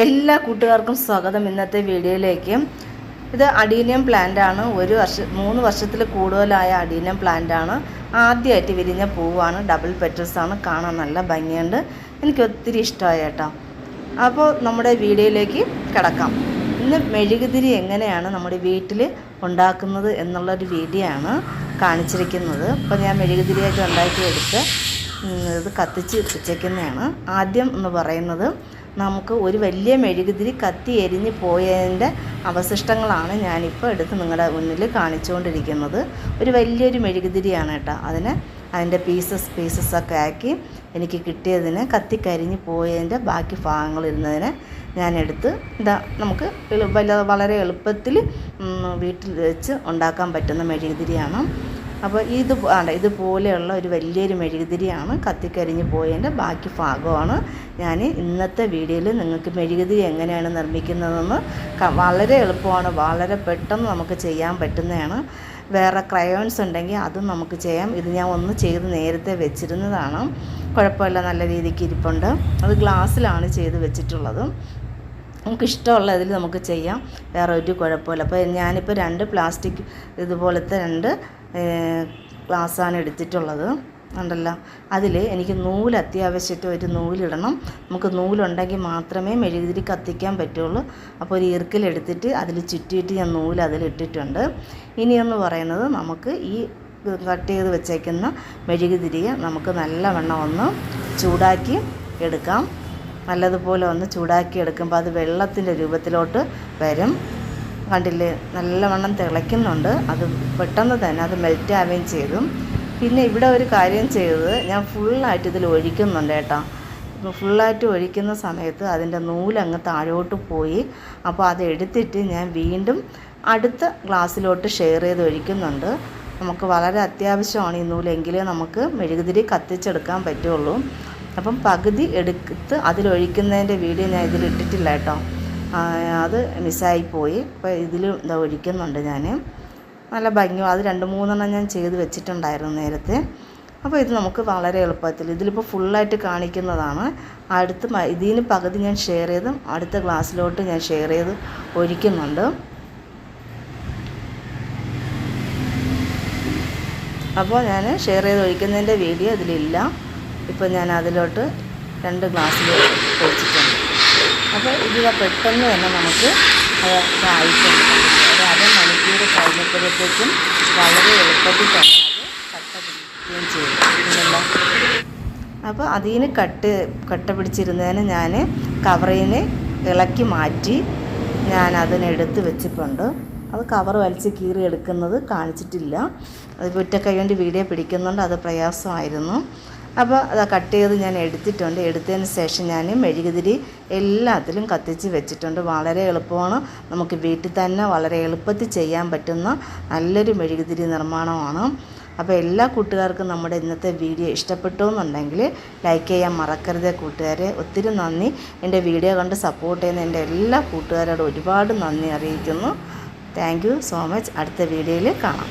എല്ലാ കൂട്ടുകാർക്കും സ്വാഗതം ഇന്നത്തെ വീഡിയോയിലേക്ക്. ഇത് അഡീനിയം ആണ്. ഒരു വർഷ മൂന്ന് വർഷത്തിൽ കൂടുതലായ അഡീനിയം ആണ്. ആദ്യമായിട്ട് വിരിഞ്ഞ പൂവാണ്. ഡബിൾ പെറ്റൽസ് ആണ്. കാണാൻ നല്ല ഭംഗിയുണ്ട്. എനിക്ക് ഒത്തിരി ഇഷ്ടമായി കേട്ടോ. അപ്പോൾ നമ്മുടെ വീഡിയോയിലേക്ക് കിടക്കാം. ഇന്ന് മെഴുകുതിരി എങ്ങനെയാണ് നമ്മുടെ വീട്ടിൽ ഉണ്ടാക്കുന്നത് എന്നുള്ളൊരു വീഡിയോ ആണ് കാണിച്ചിരിക്കുന്നത്. അപ്പോൾ ഞാൻ മെഴുകുതിരിയായിട്ട് ഉണ്ടാക്കിയെടുത്ത് ഇത് കത്തിച്ച് വെച്ചേക്കുന്നതാണ്. ആദ്യം എന്ന് പറയുന്നത് നമുക്ക് ഒരു വലിയ മെഴുകുതിരി കത്തി എരിഞ്ഞ് പോയതിന്റെ അവശിഷ്ടങ്ങളാണ് ഞാനിപ്പോൾ എടുത്ത് നിങ്ങളുടെ മുന്നിൽ കാണിച്ചുകൊണ്ടിരിക്കുന്നത്. ഒരു വലിയൊരു മെഴുകുതിരിയാണ് കേട്ടോ. അതിന് അതിന്റെ പീസസ് പീസസ് ഒക്കെ ആക്കി എനിക്ക് കിട്ടിയതിന് കത്തി കരിഞ്ഞ് പോയതിന്റെ ബാക്കി ഭാഗങ്ങൾ ഇരുന്നതിന് ഞാനെടുത്ത് ഇതാ നമുക്ക് വളരെ എളുപ്പത്തിൽ വീട്ടിൽ വെച്ച് ഉണ്ടാക്കാൻ പറ്റുന്ന മെഴുകുതിരിയാണ്. അപ്പോൾ ഇത് ആണ്ട ഇതുപോലെയുള്ള ഒരു വലിയൊരു മെഴുകുതിരിയാണ് കത്തിക്കരിഞ്ഞ് പോയതിന്റെ ബാക്കി ഭാഗമാണ്. ഞാൻ ഇന്നത്തെ വീഡിയോയിൽ നിങ്ങൾക്ക് മെഴുകുതിരി എങ്ങനെയാണ് നിർമ്മിക്കുന്നതെന്ന് വളരെ എളുപ്പമാണ് വളരെ പെട്ടെന്ന് നമുക്ക് ചെയ്യാൻ പറ്റുന്നതാണ്. വേറെ ക്രയോൺസ് ഉണ്ടെങ്കിൽ അതും നമുക്ക് ചെയ്യാം. ഇത് ഞാൻ ഒന്ന് ചെയ്ത് നേരത്തെ വെച്ചിരുന്നതാണ്. കുഴപ്പമില്ല നല്ല രീതിക്ക് ഇരിപ്പുണ്ട്. അത് ഗ്ലാസ്സിലാണ് ചെയ്ത് വെച്ചിട്ടുള്ളത്. നമുക്ക് ഇഷ്ടമുള്ള ഇതിൽ നമുക്ക് ചെയ്യാം. വേറെ ഒരു കുഴപ്പമില്ല. അപ്പോൾ ഞാനിപ്പോൾ രണ്ട് പ്ലാസ്റ്റിക് ഇതുപോലത്തെ രണ്ട് ഗ്ലാസ്സാണ് എടുത്തിട്ടുള്ളത്. ഉണ്ടല്ലോ അതിൽ എനിക്ക് നൂൽ അത്യാവശ്യമായിട്ട് നൂലിടണം. നമുക്ക് നൂലുണ്ടെങ്കിൽ മാത്രമേ മെഴുകുതിരി കത്തിക്കാൻ പറ്റുള്ളൂ. അപ്പോൾ ഒരു ഈർക്കിലെടുത്തിട്ട് അതിൽ ചുറ്റിയിട്ട് ഞാൻ നൂൽ അതിലിട്ടിട്ടുണ്ട് ഇനിയെന്ന് പറയുന്നത് നമുക്ക് ഈ കട്ട് ചെയ്ത് വെച്ചേക്കുന്ന മെഴുകുതിരിയെ നമുക്ക് നല്ലവണ്ണം ഒന്ന് ചൂടാക്കി എടുക്കാം. നല്ലതുപോലെ ഒന്ന് ചൂടാക്കി എടുക്കുമ്പോൾ അത് വെള്ളത്തിന്റെ രൂപത്തിലോട്ട് വരും. കണ്ടില്ലേ നല്ലവണ്ണം തിളയ്ക്കുന്നുണ്ട്. അത് പെട്ടെന്ന് തന്നെ അത് മെൽറ്റ് ആവുകയും ചെയ്തു പിന്നെ ഇവിടെ ഒരു കാര്യം ചെയ്തത് ഞാൻ ഫുള്ളായിട്ട് ഇതിൽ ഒഴിക്കുന്നുണ്ട് കേട്ടോ. ഫുള്ളായിട്ട് ഒഴിക്കുന്ന സമയത്ത് അതിന്റെ നൂലങ്ങ് താഴോട്ട് പോയി. അപ്പോൾ അത് എടുത്തിട്ട് ഞാൻ വീണ്ടും അടുത്ത ഗ്ലാസ്സിലോട്ട് ഷെയർ ചെയ്ത് ഒഴിക്കുന്നുണ്ട്. നമുക്ക് വളരെ അത്യാവശ്യമാണ് ഈ നൂലെങ്കിലേ നമുക്ക് മെഴുകുതിരി കത്തിച്ചെടുക്കാൻ പറ്റുള്ളൂ. അപ്പം പകുതി എടുത്ത് അതിലൊഴിക്കുന്നതിന്റെ വീഡിയോ ഞാൻ ഇതിലിട്ടിട്ടില്ല കേട്ടോ. അത് മിസ്സായിപ്പോയി. അപ്പോൾ ഇതിൽ ഇതാ ഒഴിക്കുന്നുണ്ട് ഞാൻ നല്ല ഭംഗി അത് രണ്ട് മൂന്നെണ്ണം ഞാൻ ചെയ്ത് വെച്ചിട്ടുണ്ടായിരുന്നു നേരത്തെ. അപ്പോൾ ഇത് നമുക്ക് വളരെ എളുപ്പത്തിൽ ഇതിലിപ്പോൾ ഫുള്ളായിട്ട് കാണിക്കുന്നതാണ്. അടുത്ത് ഇതിന് പകുതി ഞാൻ ഷെയർ ചെയ്തും അടുത്ത ഗ്ലാസ്സിലോട്ട് ഞാൻ ഷെയർ ചെയ്ത് ഒഴിക്കുന്നുണ്ട്. അപ്പോൾ ഞാൻ ഷെയർ ചെയ്ത് ഒഴിക്കുന്നതിന്റെ വീഡിയോ ഇതിലില്ല. ഇപ്പോൾ ഞാൻ അതിലോട്ട് രണ്ട് ഗ്ലാസ്സിൽ ഒഴിച്ചിട്ടുണ്ട്. അപ്പോൾ ഇത് പെട്ടെന്ന് തന്നെ നമുക്ക് അത് ഇതായിട്ടുണ്ട് ഒരു അര മണിക്കൂർ കഴിഞ്ഞപ്പോഴത്തേക്കും വളരെ എളുപ്പത്തിൽ തന്നെ അത് കട്ട പിടിക്കുകയും ചെയ്യും അപ്പോൾ അതിന് കട്ട് കട്ട പിടിച്ചിരുന്നതിന് ഞാൻ കവറിന് ഇളക്കി മാറ്റി ഞാൻ അതിനെടുത്ത് വെച്ചിട്ടുണ്ട്. അത് കവർ വലിച്ച് കീറി എടുക്കുന്നത് കാണിച്ചിട്ടില്ല. അത് ഒറ്റക്കൈ കൊണ്ട് വീഡിയോ പിടിക്കുന്നുണ്ട്. അത് പ്രയാസമായിരുന്നു. അപ്പോൾ അത് കട്ട് ചെയ്ത് ഞാൻ എടുത്തിട്ടുണ്ട്. എടുത്തതിന് ശേഷം ഞാൻ മെഴുകുതിരി എല്ലാത്തിലും കത്തിച്ച് വെച്ചിട്ടുണ്ട്. വളരെ എളുപ്പമാണ്. നമുക്ക് വീട്ടിൽ തന്നെ വളരെ എളുപ്പത്തിൽ ചെയ്യാൻ പറ്റുന്ന നല്ലൊരു മെഴുകുതിരി നിർമ്മാണമാണ്. അപ്പോൾ എല്ലാ കൂട്ടുകാർക്കും നമ്മുടെ ഇന്നത്തെ വീഡിയോ ഇഷ്ടപ്പെട്ടു എന്നുണ്ടെങ്കിൽ ലൈക്ക് ചെയ്യാൻ മറക്കരുത്. കൂട്ടുകാരെ ഒത്തിരി നന്ദി. എന്റെ വീഡിയോ കണ്ട് സപ്പോർട്ട് ചെയ്യുന്ന എന്റെ എല്ലാ കൂട്ടുകാരോടും ഒരുപാട് നന്ദി അറിയിക്കുന്നു. താങ്ക് സോ മച്ച് അടുത്ത വീഡിയോയിൽ കാണാം.